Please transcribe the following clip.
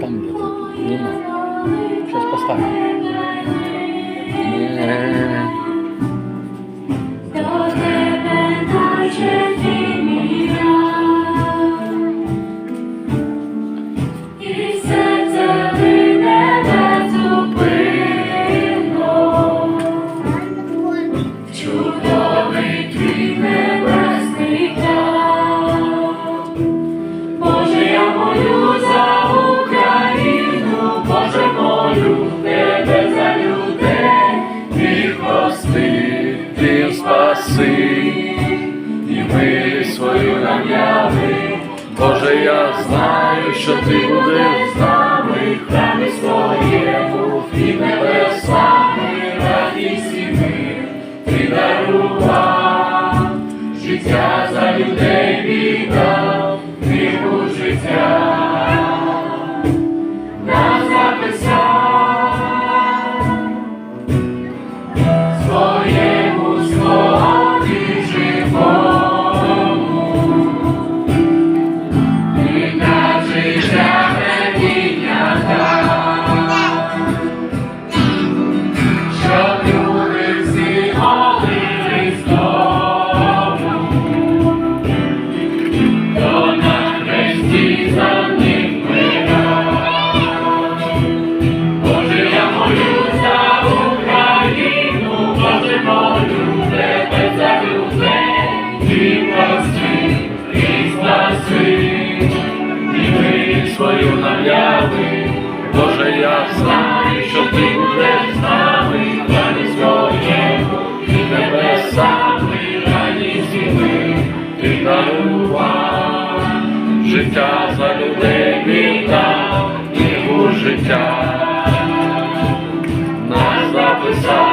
Там где-то. Сейчас поставим. спаси, і ми свою нам Боже, я знаю, що ти будеш. Свою наяви, Боже, я знаю, що ти будеш з нами, раді своєму, і тебе сам, раді дарував життя за людей віддав, і у життя нас записав.